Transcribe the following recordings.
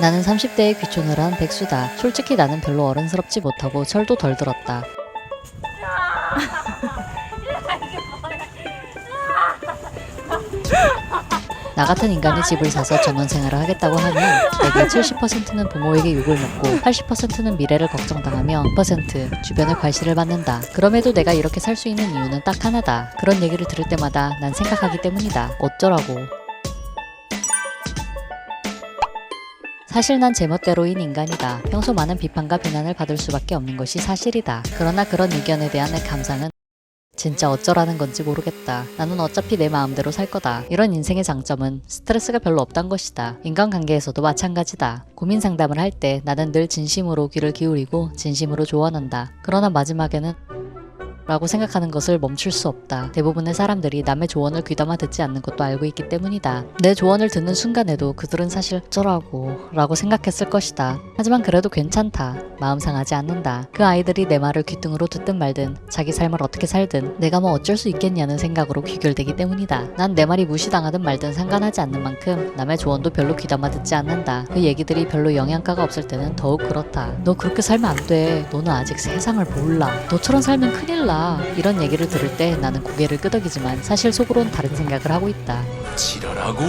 나는 30대에 귀촌을 한 백수다. 솔직히 나는 별로 어른스럽지 못하고 철도 덜 들었다. 나 같은 인간이 집을 사서 전원 생활을 하겠다고 하면 내게 70%는 부모에게 욕을 먹고 80%는 미래를 걱정당하며 1% 주변의 과시를 받는다. 그럼에도 내가 이렇게 살 수 있는 이유는 딱 하나다. 그런 얘기를 들을 때마다 난 생각하기 때문이다. 어쩌라고. 사실 난 제멋대로인 인간이다. 평소 많은 비판과 비난을 받을 수밖에 없는 것이 사실이다. 그러나 그런 의견에 대한 내 감상은 진짜 어쩌라는 건지 모르겠다. 나는 어차피 내 마음대로 살 거다. 이런 인생의 장점은 스트레스가 별로 없단 것이다. 인간관계에서도 마찬가지다. 고민 상담을 할 때 나는 늘 진심으로 귀를 기울이고 진심으로 조언한다. 그러나 마지막에는 라고 생각하는 것을 멈출 수 없다. 대부분의 사람들이 남의 조언을 귀담아 듣지 않는 것도 알고 있기 때문이다. 내 조언을 듣는 순간에도 그들은 사실 어쩌라고 라고 생각했을 것이다. 하지만 그래도 괜찮다. 마음 상하지 않는다. 그 아이들이 내 말을 귀등으로 듣든 말든 자기 삶을 어떻게 살든 내가 뭐 어쩔 수 있겠냐는 생각으로 귀결되기 때문이다. 난 내 말이 무시당하든 말든 상관하지 않는 만큼 남의 조언도 별로 귀담아 듣지 않는다. 그 얘기들이 별로 영양가가 없을 때는 더욱 그렇다. 너 그렇게 살면 안 돼. 너는 아직 세상을 몰라. 너처럼 살면 큰일 나. 이런 얘기를 들을 때 나는 고개를 끄덕이지만 사실 속으론 다른 생각을 하고 있다. 지랄하고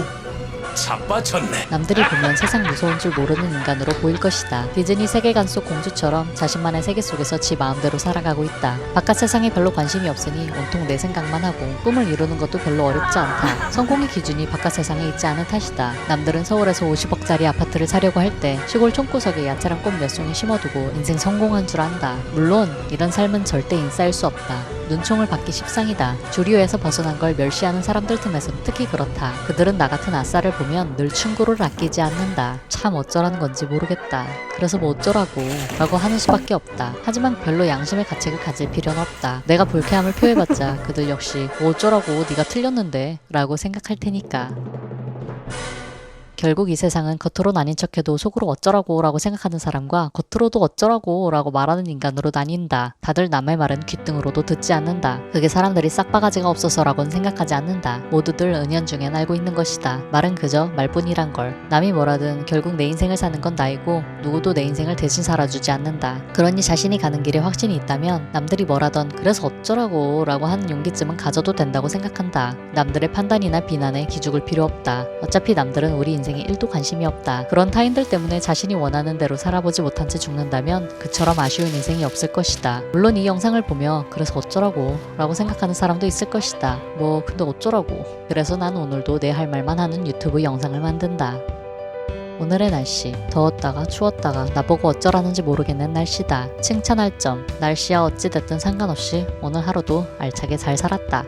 자빠졌네. 남들이 보면 세상 무서운 줄 모르는 인간으로 보일 것이다. 디즈니 세계관 속 공주처럼 자신만의 세계 속에서 지 마음대로 살아가고 있다. 바깥 세상에 별로 관심이 없으니 온통 내 생각만 하고 꿈을 이루는 것도 별로 어렵지 않다. 성공의 기준이 바깥 세상에 있지 않은 탓이다. 남들은 서울에서 50억짜리 아파트를 사려고 할 때 시골 총구석에 야채랑 꽃 몇 송이 심어두고 인생 성공한 줄 안다. 물론 이런 삶은 절대 인싸일 수 없다. 눈총을 받기 십상이다. 주류에서 벗어난 걸 멸시하는 사람들 틈에서 특히 그렇다. 그들은 나 같은 아싸를 보면 늘 충고를 아끼지 않는다. 참 어쩌라는 건지 모르겠다. 그래서 뭐 어쩌라고 라고 하는 수밖에 없다. 하지만 별로 양심의 가책을 가질 필요는 없다. 내가 불쾌함을 표해봤자 그들 역시 뭐 어쩌라고 네가 틀렸는데 라고 생각할 테니까. 결국 이 세상은 겉으로 아닌 척해도 속으로 어쩌라고 라고 생각하는 사람과 겉으로도 어쩌라고 라고 말하는 인간으로 나뉜다. 다들 남의 말은 귓등으로도 듣지 않는다. 그게 사람들이 싹바가지가 없어서라고는 생각하지 않는다. 모두들 은연중엔 알고 있는 것이다. 말은 그저 말뿐이란 걸. 남이 뭐라든 결국 내 인생을 사는 건 나이고 누구도 내 인생을 대신 살아주지 않는다. 그러니 자신이 가는 길에 확신이 있다면 남들이 뭐라던 그래서 어쩌라고 라고 하는 용기쯤은 가져도 된다고 생각한다. 남들의 판단이나 비난에 기죽을 필요 없다. 어차피 남들은 우리 인생 에 1도 관심이 없다. 그런 타인들 때문에 자신이 원하는 대로 살아보지 못한 채 죽는다면 그처럼 아쉬운 인생이 없을 것이다. 물론 이 영상을 보며 그래서 어쩌라고 라고 생각하는 사람도 있을 것이다. 뭐 근데 어쩌라고. 그래서 난 오늘도 내 할 말만 하는 유튜브 영상을 만든다. 오늘의 날씨. 더웠다가 추웠다가 나보고 어쩌라는지 모르겠는 날씨다. 칭찬할 점. 날씨야 어찌됐든 상관없이 오늘 하루도 알차게 잘 살았다.